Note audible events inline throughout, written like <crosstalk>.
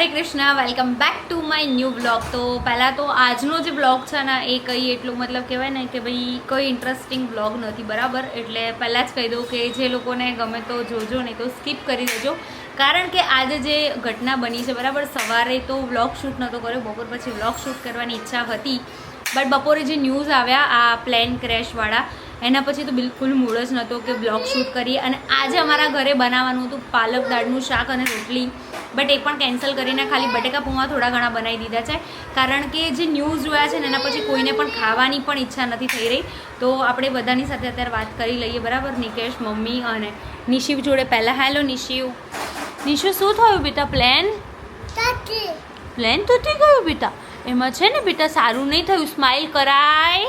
Hare Krishna welcome back to my new blog તો પહેલાં તો આજનો જે બ્લોગ છે ને, એ કંઈ એટલું મતલબ કહેવાય ને કે ભાઈ કોઈ ઇન્ટરેસ્ટિંગ બ્લોગ નથી, બરાબર? એટલે પહેલાં જ કહી દઉં કે જે લોકોને ગમે તો જોજો, નહીં તો સ્કીપ કરી દેજો. કારણ કે આજે જે ઘટના બની છે, બરાબર? સવારે તો વ્લોગ શૂટ નહોતો કર્યો, બપોર પછી વ્લોગ શૂટ કરવાની ઈચ્છા હતી. બટ બપોરે જે ન્યૂઝ આવ્યા, આ પ્લેન ક્રેશવાળા એના પછી તો બિલકુલ મૂળ જ નહોતો કે બ્લોગ શૂટ કરીએ. અને આજે અમારા ઘરે બનાવવાનું હતું પાલક દાળનું શાક અને રોટલી. બટ એ પણ કેન્સલ કરીને ખાલી બટેકા પૌવા થોડા ઘણા બનાવી દીધા છે. કારણ કે જે ન્યૂઝ જોયા છે ને એના પછી કોઈને પણ ખાવાની પણ ઈચ્છા નથી થઈ રહી. તો આપણે બધાની સાથે અત્યારે વાત કરી લઈએ. બરાબર? નિકેશ મમ્મી અને નિશિવ જોડે પહેલાં. હેલો નિશિવ. નિશિવ શું થયું બેટા? પ્લેન પ્લેન તૂટી ગયું બેટા? એમાં છે ને બેટા સારું નહીં થયું. સ્માઇલ કરાય.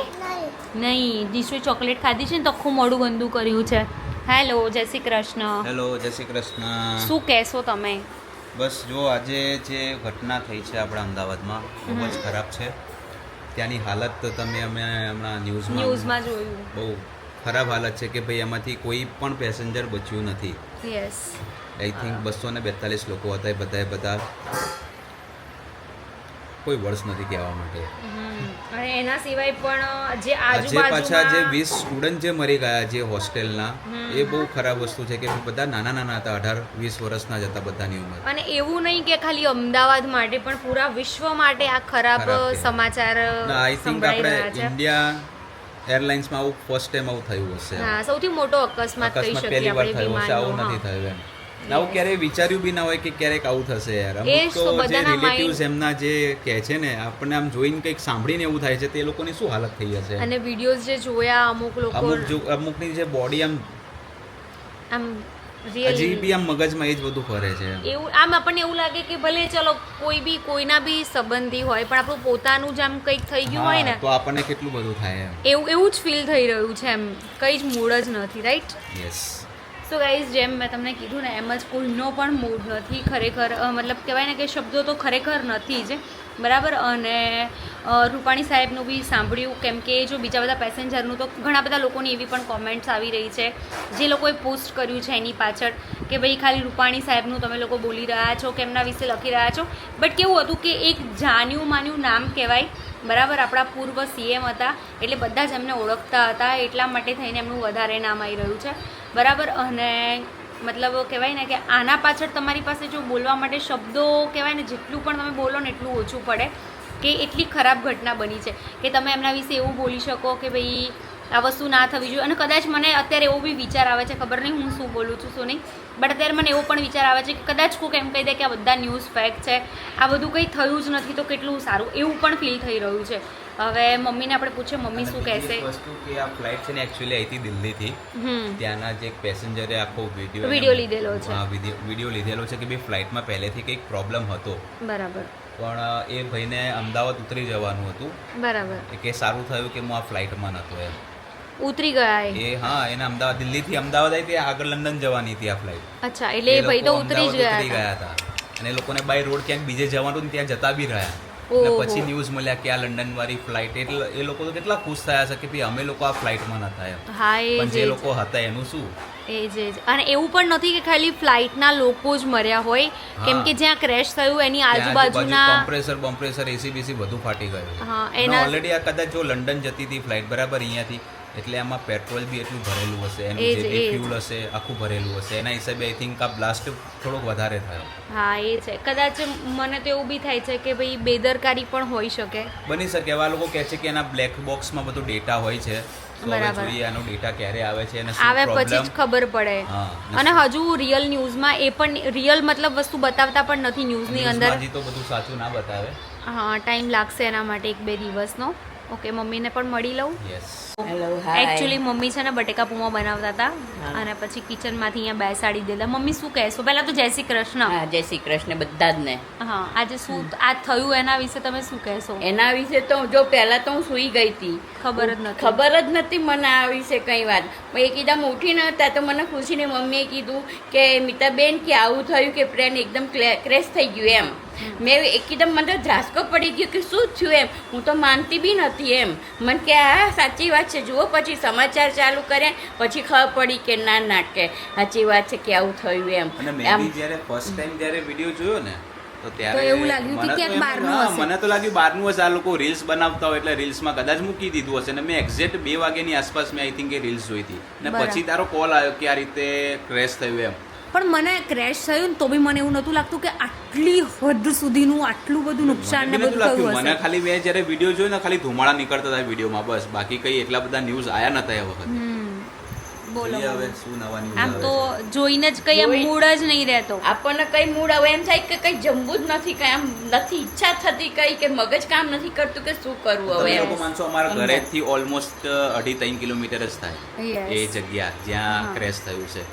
નહીં. દીશુએ ચોકલેટ ખાધી છે ને તો આખું મોડું ગંદુ કર્યું છે. હેલો જય શ્રી કૃષ્ણ. હેલો જય શ્રી કૃષ્ણ. શું કહેશો તમે? બસ જો આજે જે ઘટના થઈ છે આપણા અમદાવાદમાં ખૂબ જ ખરાબ છે. ત્યાંની હાલત તો તમે અમે હમણાં ન્યૂઝમાં ન્યૂઝમાં જોયું. બહુ ખરાબ હાલત છે કે ભાઈ એમાંથી કોઈ પણ પેસેન્જર બચ્યું નથી. યસ આઈ થિંક બસો ને બેતાલીસ લોકો હતા એ બધાએ બધા કોઈ વર્ષ નથી કહેવા માટે. અને એના સિવાય પણ જે આજે પાછા જે વીસ સ્ટુડન્ટ જે મરી ગયા જે હોસ્ટેલના એ બહુ ખરાબ વસ્તુ છે કે બધા નાના નાના હતા અઢાર વીસ વર્ષના જ હતા બધાની ઉંમર. અને એવું નહીં કે ખાલી અમદાવાદ માટે પણ પૂરા વિશ્વ માટે આ ખરાબ સમાચાર આઈ થિંક આપણે ઇન્ડિયા એરલાઇન્સમાં આવું ફર્સ્ટ ટાઈમ આવું થયું હશે. હા સૌથી મોટો અકસ્માત કહી શકીએ આપણે હશે આવું નથી થયું એમ. ને આવું ક્યારેય વિચાર્યું બી ના હોય કે ક્યારેક આવું થશે યાર. અમુક તો જે રિલેટિવ્સ એમના જે કહે છે ને આપણને આમ જોઈને કંઈક સાંભળીને એવું થાય છે તે લોકોની શું હાલત થઈ હશે? અને વિડીયોઝ જે જોયા અમુક લોકો અમુક અમુકની જે બોડી આમ આમ હજી બી આમ મગજમાં એ જ બધું ફરે છે. એવું આમ આપણને એવું લાગે કે ભલે ચલો કોઈ બી કોઈના બી સંબંધી હોય પણ આપણું પોતાનું જ આમ કંઈક થઈ ગયું હોય ને તો આપણને કેટલું બધું થાય એવું એવું જ ફીલ થઈ રહ્યું છે એમ. કંઈ જ મૂડ જ નથી રાઈટ યસ સો ગાઈઝ જેમ મેં તમને કીધું ને, એમ જ કોઈનો પણ મૂડ નથી ખરેખર મતલબ કહેવાય ને કે શબ્દો તો ખરેખર નથી જ, બરાબર? અને રૂપાણી સાહેબનું બી સાંભળ્યું, કેમ કે જો બીજા બધા પેસેન્જરનું તો ઘણા બધા લોકોની એવી પણ કોમેન્ટ્સ આવી રહી છે, જે લોકોએ પોસ્ટ કર્યું છે એની પાછળ, કે ભાઈ ખાલી રૂપાણી સાહેબનું તમે લોકો બોલી રહ્યા છો કે એમના વિશે લખી રહ્યા છો. બટ કેવું હતું કે એક જાન્યું માન્યું નામ કહેવાય, બરાબર? આપણા પૂર્વ સીએમ હતા, એટલે બધા જ એમને ઓળખતા હતા, એટલા માટે થઈને એમનું વધારે નામ આવી રહ્યું છે. બરાબર? અને મતલબ કહેવાય ને કે આના પાછળ તમારી પાસે જો બોલવા માટે શબ્દો કહેવાય ને, જેટલું પણ તમે બોલો ને, એટલું ઓછું પડે કે એટલી ખરાબ ઘટના બની છે. કે તમે એમના વિશે એવું બોલી શકો કે ભાઈ, આ વસ્તુ ના થવી જોઈએ. અને કદાચ મને અત્યારે એવો બી વિચાર આવે છે, ખબર નહીં હું શું બોલું છું, શું નહીં. બટ અત્યારે મને એવો પણ વિચાર આવે છે કે કદાચ કોઈક એમ કહી દે કે આ બધા ન્યૂઝ ફેક છે. આ બધું કંઈ થયું જ નથી તો કેટલું સારું. એવું પણ ફીલ થઈ રહ્યું છે. હવે મમ્મીને આપણે પૂછીએ મમ્મી શું કહેશે? વસ્તુ કે આ ફ્લાઇટ છે ને એક્ચ્યુઅલી આવી હતી દિલ્હીથી. હમ. ત્યાંના જે એક પેસેન્જરે આખો વીડિયો વીડિયો લીધેલો છે. હા વીડિયો લીધેલો છે કે ભાઈ ફ્લાઇટમાં પહેલેથી કંઈક પ્રોબ્લેમ હતો. બરાબર. પણ એ ભાઈને અમદાવાદ ઉતરી જવાનું હતું. બરાબર. કે સારું થયું કે હું આ ફ્લાઇટમાં નહોતો એમ. ઉતરી ગયા એ? હા એને અમદાવાદ દિલ્હીથી અમદાવાદ આવી હતી આગળ લંડન જવાની હતી આ ફ્લાઇટ અચ્છા એટલે એ ભાઈ તો ઉતરી જ ગયા હતા. અને એ લોકોને બાય રોડ ક્યાંક બીજે જવાનું ને ત્યાં જતા બી રહ્યા. અને પછી ન્યૂઝ મળ્યા કે આ લંડન વાળી ફ્લાઇટ એટલે એ લોકો તો કેટલા ખુશ થયા છે કે ભાઈ અમે લોકો આ ફ્લાઇટમાં નતા એમ. હા એ જે લોકો હતા એનું શું? એ જ એ જ. અને એવું પણ નથી કે ખાલી ફ્લાઇટના લોકો જ મર્યા હોય. કેમ કે જ્યાં ક્રેશ થયું એની આજુબાજુના કોમ્પ્રેસર બોમ્પ્રેસર એસી બીસી બધું ફાટી ગયું. હા, એના- ઓલરેડી આ કદાચ જો લંડન જતી હતી ફ્લાઇટ બરાબર અહીંયાથી. એટલે આમાં પેટ્રોલ બી એટલું ભરેલું હશે એનું જે બી એ ફ્યુલ હશે આખું ભરેલું હશે. એના હિસાબે આઈ થિંક આ બ્લાસ્ટ થોડોક વધારે થયો. હા એ છે. કદાચ મને તો એવું બી થાય છે કે ભાઈ બેદરકારી પણ હોઈ શકે. બની શકે. એવા લોકો કહે છે કે એના બ્લેક બોક્સમાં બધું ડેટા હોય છે. બરાબર. જોઈએ આનો ડેટા ક્યારે આવે છે અને આવે પછી જ ખબર પડે. અને હજુ રિયલ ન્યૂઝમાં એ પણ રિયલ મતલબ વસ્તુ બતાવતા પણ નથી ન્યૂઝની અંદર. હજી તો બધું સાચું ના બતાવે. હા ટાઈમ લાગશે એના માટે એક બે દિવસનો. ઓકે મમ્મીને પણ મળી લઉં. યસ એકચ્યુઅલી મમ્મી છે ને બટેકા પૂમા બનાવતા હતા અને પછી કિચનમાંથી અહીંયા બેસાડી દીધા. મમ્મી શું કહેશો? પહેલા તો જય શ્રી કૃષ્ણ. હા જય શ્રી કૃષ્ણ બધા જ ને. હા આજે શું આ થયું એના વિશે તમે શું કહેશો? એના વિશે તો જો પહેલા તો હું સૂઈ ગઈ હતી. ખબર જ નથી. ખબર જ નથી મને આ વિશે કંઈ વાત. પણ એકદમ ઉઠી ન હતા તો મને ખુશીને મમ્મીએ કીધું કે મિતાબેન કે આવું થયું કે પ્લેન એકદમ ક્રેશ થઈ ગયું એમ. મેં એકદમ મને ધ્રાસકો પડી ગયો કે શું થયું એમ? હું તો માનતી બી નથી એમ. મને કે હા સાચી વાત છે. જુઓ પછી સમાચાર ચાલુ કરે પછી ખબર પડી કે ના ના કે સાચી વાત છે કે આવું થયું એમ. આમ જ્યારે ફર્સ્ટ ટાઈમ જ્યારે વીડિયો જોયો ને તો ત્યારે એવું લાગ્યું કે મને તો ક્યાંક બહારનું હશે. મને તો લાગ્યું બહારનું હશે. આ લોકો રીલ્સ બનાવતા હોય એટલે રીલ્સમાં કદાચ મૂકી દીધું હશે. ને મેં એક્ઝેક્ટ બે વાગ્યાની આસપાસ મેં આઈ થિંક એ રીલ્સ જોઈ હતી. ને પછી તારો કોલ આવ્યો કે આ રીતે ક્રેશ થયું એમ. પણ મને ક્રેશ થયું ને તો બી મને એવું નહોતું લાગતું કે આટલી હદ સુધીનું આટલું બધું નુકસાન ને બધું થયું. મને ખાલી મેં જ્યારે વીડિયો જોયો ને ખાલી ધુમાડા નીકળતા હતા વિડીયોમાં બસ. બાકી કઈ એટલા બધા ન્યૂઝ આયા નતા એ વખતે. બોલો આમ તો જોઈને જ કઈ આમ મૂડ જ નહીં રહેતો. આપણને કઈ મૂડ આવે એમ થાય કે કઈ જમવું જ નથી કઈ આમ નથી ઈચ્છા થતી કઈ કે મગજ કામ નથી કરતું કે શું કરવું હવે લોકો અમારા ઘરેથી ઓલમોસ્ટ અઢી ત્રણ કિલોમીટર જ થાય. એ જગ્યા જ્યાં ક્રેશ થયું છે.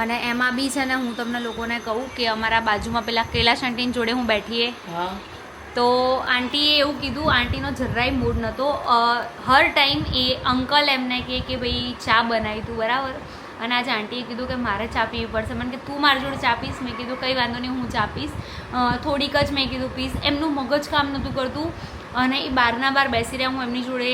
અને એમાં બી છે ને હું તમને લોકોને કહું કે અમારા બાજુમાં પેલા કૈલાશ આંટીની જોડે હું બેઠીએ હા. તો આંટીએ એવું કીધું આંટીનો જરાય મૂડ નહોતો. હર ટાઈમ એ અંકલ એમને કહે કે ભાઈ ચા બનાવી તું બરાબર? અને આજે આંટીએ કીધું કે મારે ચા પીવી પડશે. મને કે તું મારી જોડે ચા પીશ મેં કીધું કંઈ વાંધો નહીં હું ચા પીશ થોડીક જ મેં કીધું પીશ એમનું મગજ કામ નહોતું કરતું અને એ બારના બાર બેસી રહ્યા હું એમની જોડે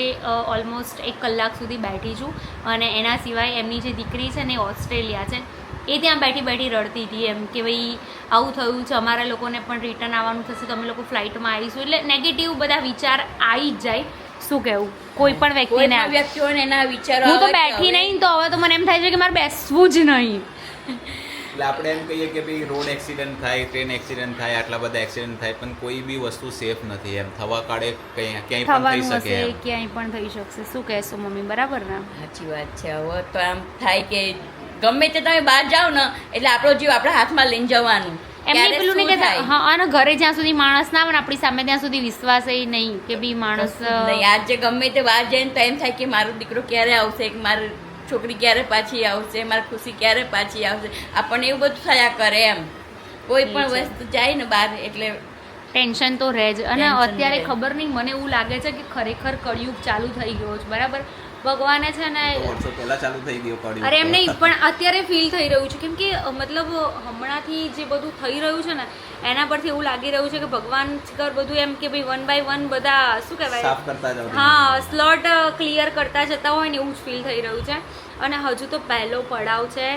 ઓલમોસ્ટ એક કલાક સુધી બેઠી છું. અને એના સિવાય એમની જે દીકરી છે ને એ ઓસ્ટ્રેલિયા છે. એ ત્યાં બેઠી બેઠી રડતી હતી એમ કે ભાઈ આવું થયું છે અમારા લોકોને પણ રિટર્ન આવવાનું થશે તમે લોકો ફ્લાઇટમાં આવીશું. એટલે નેગેટિવ બધા વિચાર આવી જ જાય. શું કહેવું? કોઈ પણ વ્યક્તિને. વ્યક્તિઓને એના વિચારો હું તો બેઠી નહીં તો હવે તો મને એમ થાય છે કે મારે બેસવું જ નહીં. એટલે આપણે એમ કહીએ કે ભાઈ રોડ એક્સિડન્ટ થાય ટ્રેન એક્સિડન્ટ થાય આટલા બધા એક્સિડન્ટ થાય પણ કોઈ બી વસ્તુ સેફ નથી એમ. થવા કાળે કંઈ ક્યાંય પણ થઈ શકે ક્યાંય પણ થઈ શકશે. શું કહેશો મમ્મી? બરાબર ને? સાચી વાત છે. હવે તો આમ થાય કે ગમે તે તમે બહાર જાઓ ને એટલે આપણો જીવ આપણા હાથમાં લઈને જવાનું. એમને પેલું નહીં કહેતા હા અને ઘરે જ્યાં સુધી માણસ ના આવે ને આપણી સામે ત્યાં સુધી વિશ્વાસ એ નહીં કે બી માણસ નહીં આજે ગમે તે બહાર જઈને તો એમ થાય કે મારો દીકરો ક્યારે આવશે કે મારી છોકરી ક્યારે પાછી આવશે મારી ખુશી ક્યારે પાછી આવશે. આપણને એવું બધું થયા કરે એમ. કોઈ પણ વસ્તુ જાય ને બહાર એટલે ટેન્શન તો રહે જ. અને અત્યારે ખબર નહીં મને એવું લાગે છે કે ખરેખર કળિયુગ ચાલુ થઈ ગયો છે બરાબર? ભગવાને છે ને વર્ષો પહેલા ચાલુ થઈ ગયો કળિયુગ અરે એમ નહીં પણ અત્યારે ફીલ થઈ રહ્યું છે. કેમ કે મતલબ હમણાંથી જે બધું થઈ રહ્યું છે ને એના પરથી એવું લાગી રહ્યું છે કે ભગવાન કર બધું એમ કે ભાઈ વન બાય વન બધા શું કહેવાય? સાફ કરતા જાઓ હા સ્લોટ ક્લિયર કરતા જતા હોય ને એવું જ ફીલ થઈ રહ્યું છે. અને હજુ તો પહેલો પડાવ છે.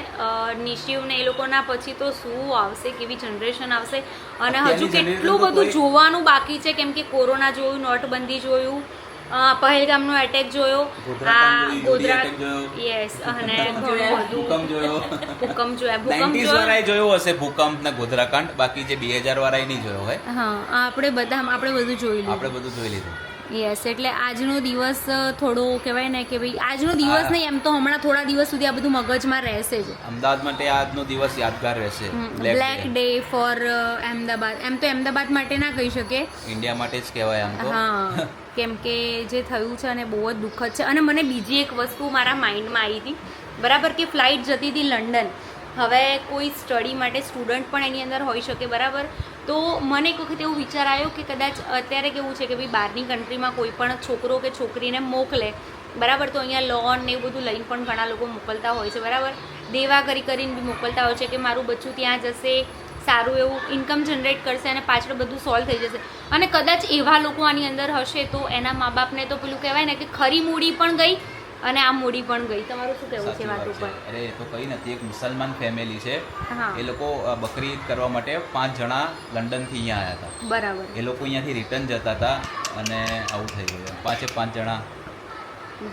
નિશિવ ને એ લોકોના પછી તો શું આવશે કેવી જનરેશન આવશે? અને હજુ કેટલું બધું જોવાનું બાકી છે? કેમ કે કોરોના જોયું નોટબંધી જોયું પહેલગામનો એટેક જોયો. આ ગોધરા જોયો. યસ અને <laughs> ભૂકંપ જોયો. ભૂકંપ જોયા. ભૂકંપ <laughs> જોયો. જોયો હશે ભૂકંપ ને ગોધરાકાંડ. બાકી જે બે હજાર વાળાએ નહીં જોયો હોય. હા આપણે બધા આપણે બધું જોઈ આપણે લીધું બધું જોઈ લીધું. યસ એટલે આજનો દિવસ થોડો કહેવાય ને કે ભાઈ આજનો દિવસ નહીં એમ તો હમણાં થોડા દિવસ સુધી આ બધું મગજમાં રહેશે જ. અમદાવાદ માટે આજનો દિવસ યાદગાર રહેશે. Black day for Ahmedabad. એમ તો અમદાવાદ માટે ના કહી શકે. ઇન્ડિયા માટે જ કહેવાય આમ તો. હા કેમ કે જે થયું છે અને બહુ જ દુઃખદ છે. અને મને બીજી એક વસ્તુ મારા માઇન્ડમાં આવી હતી. બરાબર કે ફ્લાઇટ જતી હતી લંડન હવે કોઈ સ્ટડી માટે સ્ટુડન્ટ પણ એની અંદર હોઈ શકે, બરાબર? તો મને એક વખત એવું વિચાર આવ્યો કે કદાચ અત્યારે કેવું છે કે ભાઈ બહારની કન્ટ્રીમાં કોઈ પણ છોકરો કે છોકરીને મોકલે, બરાબર? તો અહીંયા લોન ને એવું બધું લઈને પણ ઘણા લોકો મોકલતા હોય છે, બરાબર? દેવા કરી કરીને બી મોકલતા હોય છે કે મારું બચ્ચું ત્યાં જશે, સારું એવું ઇન્કમ જનરેટ કરશે અને પાછળ બધું સોલ્વ થઈ જશે. અને કદાચ એવા લોકો આની અંદર હશે તો એના મા બાપને તો પેલું કહેવાય ને કે ખરી મૂડી પણ ગઈ અને આ મૂડી પણ ગઈ. તમારું શું કહેવું છે વાત ઉપર અરે એ તો કઈ નથી. એક મુસલમાન ફેમિલી છે. એ લોકો બકરી ઈદ કરવા માટે પાંચ જણા લંડનથી અહીંયા આવ્યા હતા. બરાબર. એ લોકો અહીંયાથી રિટર્ન જતા હતા અને આવું થઈ ગયું. પાંચે પાંચ જણા.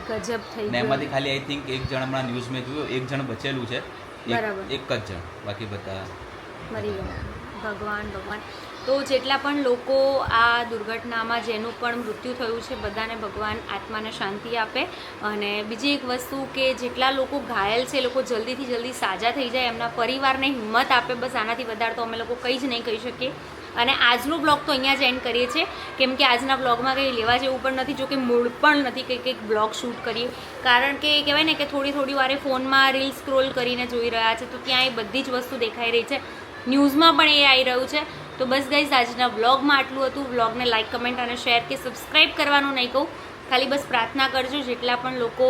ગજબ થઈ ને એમાંથી ખાલી આઈ થિંક એક જણ હમણાં ન્યૂઝ મેં જોયું એક જણ બચેલું છે. એક- બરાબર. એક જ જણ. બાકી બધા મરી ગયા. ભગવાન ભગવાન. તો જેટલા પણ લોકો આ દુર્ઘટનામાં જેનું પણ મૃત્યુ થયું છે, બધાને ભગવાન આત્માને શાંતિ આપે. અને બીજી એક વસ્તુ કે જેટલા લોકો ઘાયલ છે, એ લોકો જલ્દીથી જલ્દી સાજા થઈ જાય, એમના પરિવારને હિંમત આપે બસ આનાથી વધારે તો અમે લોકો કંઈ જ નહીં કહી શકીએ. અને આજનો બ્લોગ તો અહીંયા જ એન્ડ કરીએ છીએ. કેમ કે આજના બ્લોગમાં કંઈ લેવા જેવું પણ નથી, જો કે મૂળ પણ નથી કંઈક કંઈક બ્લોગ શૂટ કરીએ કારણ કે કહેવાય ને કે થોડી થોડી વારે ફોનમાં રીલ સ્ક્રોલ કરીને જોઈ રહ્યા છે, તો ત્યાં એ બધી જ વસ્તુ દેખાઈ રહી છે. ન્યૂઝમાં પણ એ આવી રહ્યું છે. તો બસ ગાઈઝ આજના વ્લોગમાં આટલું હતું. વ્લોગને લાઇક કમેન્ટ અને શેર કે સબસ્ક્રાઈબ કરવાનું નહીં કહું. ખાલી બસ પ્રાર્થના કરજો, જેટલા પણ લોકો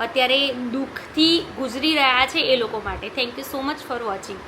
અત્યારે દુઃખથી ગુજરી રહ્યા છે એ લોકો માટે. Thank you so much for watching